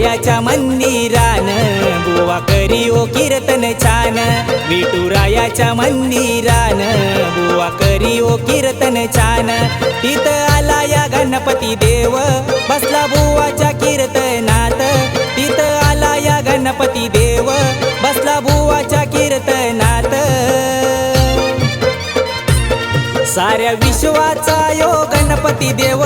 विठुरायाच्या मंदिरान बुवा करी ओ कीर्तन छान. विठुरायाच्या मंदिरान बुवा करी ओ कीर्तन छान. तिथं आला या गणपती देव बसला बुवाच्या कीर्तनात. तिथं आला या गणपती देव बसला बुवाच्या कीर्तनात. साऱ्या विश्वाचा यो गणपती देव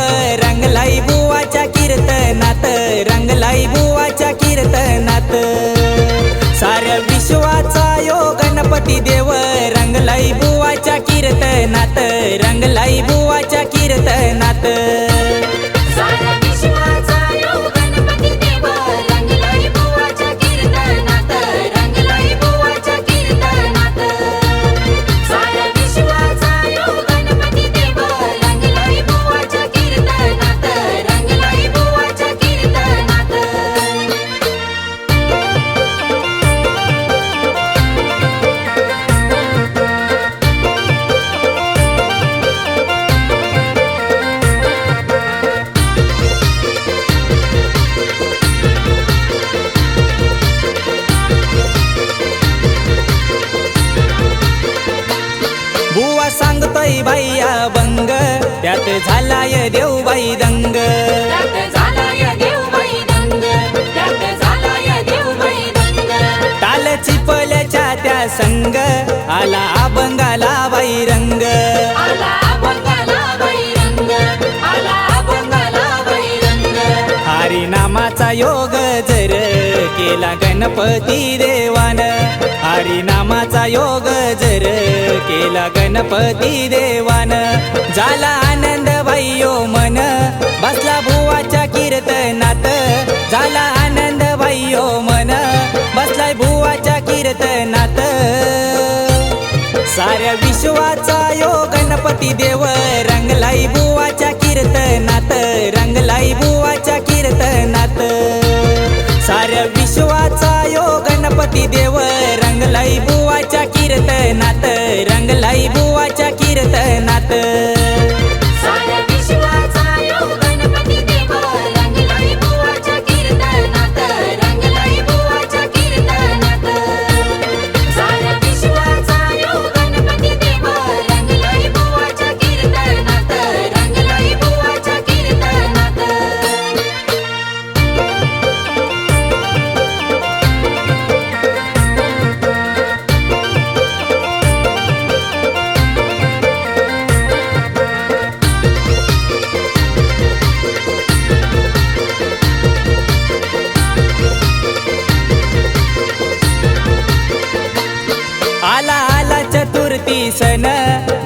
कीर्तनात झालाय देवबाई दंग. टाल चिपल्याच्या त्या संग आला अभंगाला बाई रंग आला बंगाला बैरंग आला बंगाला बैरंग हरिनामाचा योग जर केला गणपती देवान हरिनामाचा योग जर केला गणपती देवान झाला आनंद भाईयो मन बसला भुवाच्या कीर्तनात झाला आनंद भाईयो मन बसलाय भुवाच्या कीर्तनात. साऱ्या विश्वाचा यो गणपती देव रंगलाई बुवाच्या कीर्तनात रंगलाई बुवाच्या कीर्तनात. साऱ्या विश्वाचा यो गणपती देव रंग रंगलाई बुवाच्या कीर्तनात सण.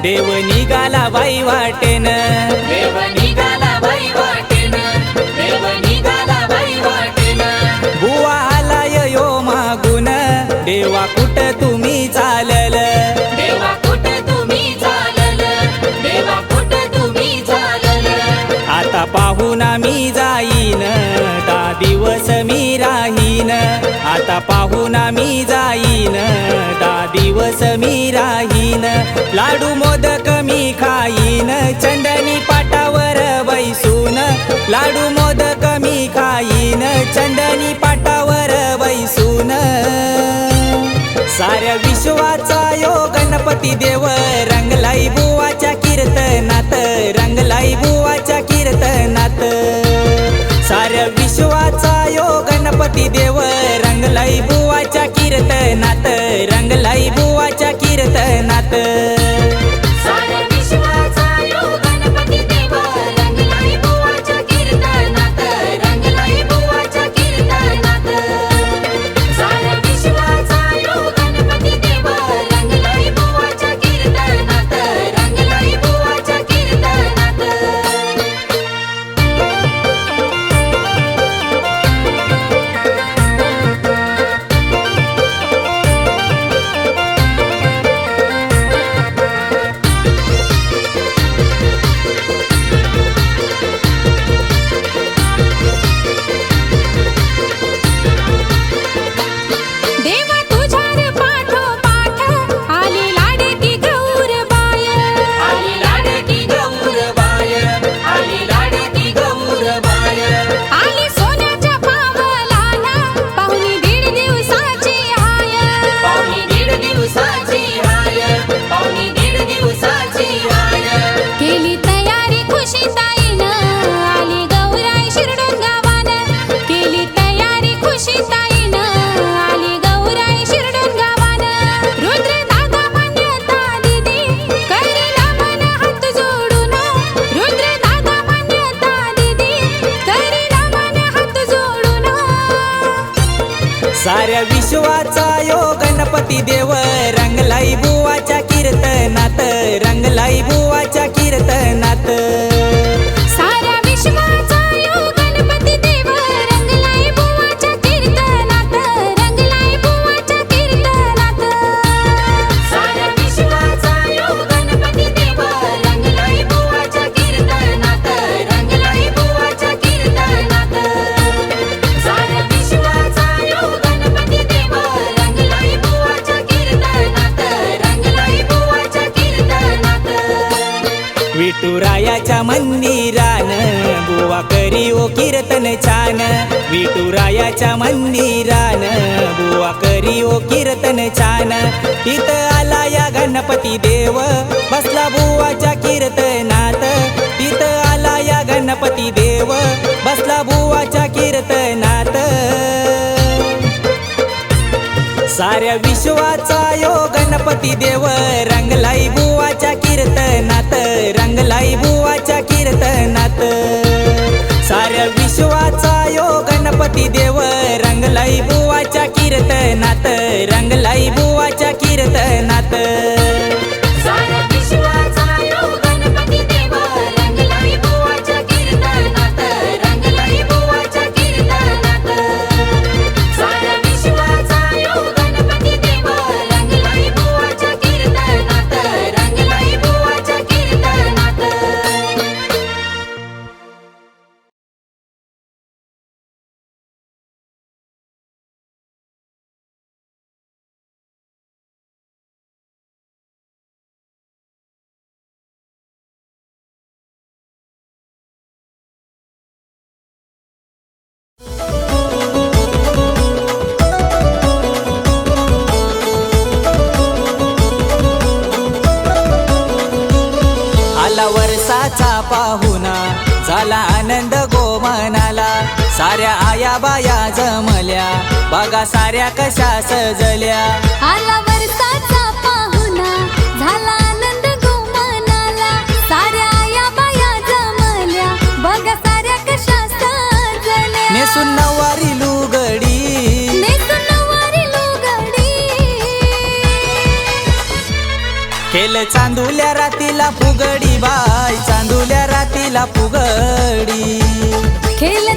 देव निघाला बाई वाटेन. देव निघाला बाई वाटेन. देव निघाला बाई वाटेन. बुवा आलाय यो मागून. देवा कुठ तुम्ही चालल? देवा कुठं तुम्ही चालल? देवा कुठं तुम्ही चालल? आता पाहून मी जाईन. दिवस मी राहीन. आता पाहून मी जाईन. दा दिवस मी राहीन. लाडू मोदक मी खाईन. चंदनी पाटावर बैसून लाडू मोदक मी खाईन. चंदनी पाटावर बैसून. साऱ्या विश्वाचा यो गणपती देव रंगलाई बुवाच्या कीर्तनात रंगलाई बुवाच्या कीर्तनात. साऱ्या विश्वाचा यो गणपती देव रंगलाई बुवाच्या कीर्तनात रंगलाई बुवाच्या कीर्तनात. साऱ्या विश्वाचा यो गणपती देव रंगलाई बुवाच्या विठुरायाच्या मंदिरान बुवा करी ओ कीर्तन छान. इथं आला या गणपती देव बसला बुवाच्या कीर्तनात. इथं आला या गणपती देव बसला बुवाच्या कीर्तनात. साऱ्या विश्वाचा यो गणपती देव रंगलाई बुवाच्या कीर्तनात रंगलाई बुवाच्या कीर्तनात. गणपती देव रंगलाई बुवाच्या कीर्तनात रंगलाई बुवाच्या कीर्तनात. साऱ्या आया बाया जमल्या. बघा साऱ्या कशा सजल्या. आला वर्षाचा पाहुणा झाला आनंद गोमनाला. साऱ्या या बाया जमल्या बघा साऱ्या कशा सजल्या. नेसून नवारी लुगडी. नेसून नऊवारी लुगडी. केलं चांदुल्या रातीला फुगडी बाय चांदुल्या रातीला फुगडी. खेळ